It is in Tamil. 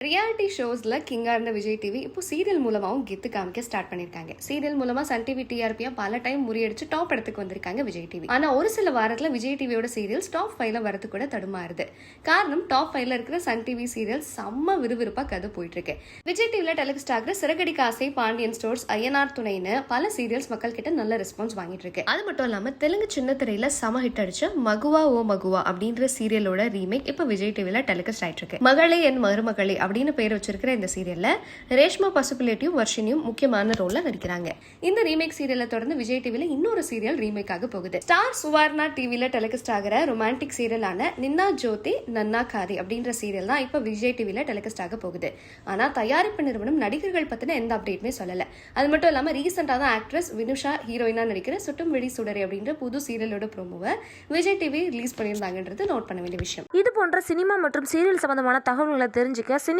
ரியாலிட்டி ஷோஸில் கிங்காக இருந்த விஜய் டிவி இப்போ சீரியல் மூலமாகவும் கெத்து காமிக்க ஸ்டார்ட் பண்ணியிருக்காங்க சீரியல் மூலமாக சன் டிவி டிஆர்பியாக பல டைம் முறியடிச்சு டாப் இடத்துக்கு வந்திருக்காங்க விஜய் டிவி ஆனால் ஒரு சில வாரத்தில் விஜய் டிவியோட சீரியல்ஸ் டாப் ஃபைவ்ல வரது கூட தடுமாறுது. காரணம் டாப் ஃபைவ்ல இருக்கிற சன் டிவி சீரியல் செம்ம விறுவிறுப்பாக கதை போயிட்டு இருக்கு விஜய் டிவியில் டெலிகாஸ்ட் ஆகிற சிறகடி காசை பாண்டியன் ஸ்டோர்ஸ் ஐயனார் துணைன்னு பல சீரியல்ஸ் மக்கள் கிட்ட நல்ல ரெஸ்பான்ஸ் வாங்கிட்டு இருக்கு அது மட்டும் இல்லாமல் தெலுங்கு சின்ன திரையில சம ஹிட் அடிச்ச மகுவா ஓ மகுவா அப்படின்ற சீரியலோட ரீமேக் இப்போ விஜய் டிவியில் டெலிகாஸ்ட் ஆயிட்டு இருக்கு மகளே என் மருமகளே அப்படின்னு பேர் வச்சிருக்கிற இந்த சீரியல்ல ரேஷ்மா பசுபிலேட்டியும் வர்ஷினியும் முக்கியமான ரோலில் நடிக்கிறாங்க. இந்த ரீமேக் சீரியலை தொடர்ந்து விஜய் டிவியில் இன்னொரு சீரியல் ரீமேக் ஆக போகுது. ஸ்டார் சுவர்ணா டிவியில் டெலிகாஸ்ட் ஆகிற ரொமான்டிக் சீரியலான நின்னா ஜோதி நன்னா காதி அப்படின்ற சீரியல் தான் இப்போ விஜய் டிவியில் டெலிகாஸ்ட் ஆக போகுது. ஆனால் தயாரிப்பு நிறுவனம் நடிகர்கள் பற்றின எந்த அப்டேட்டுமே சொல்லலை. அது மட்டும் இல்லாமல் ரீசெண்டாக தான் ஆக்ட்ரஸ் வினுஷா ஹீரோயினாக நடிக்கிற சுட்டும் விழி சுடரை அப்படின்ற புது சீரியலோட ப்ரோமோவை விஜய் டிவி ரிலீஸ் பண்ணியிருந்தாங்கன்றது நோட் பண்ண வேண்டிய விஷயம். இது போன்ற சினிமா மற்றும் சீரியல் சம்பந்தமான தகவல்களை தெரிஞ்சுக்க சினி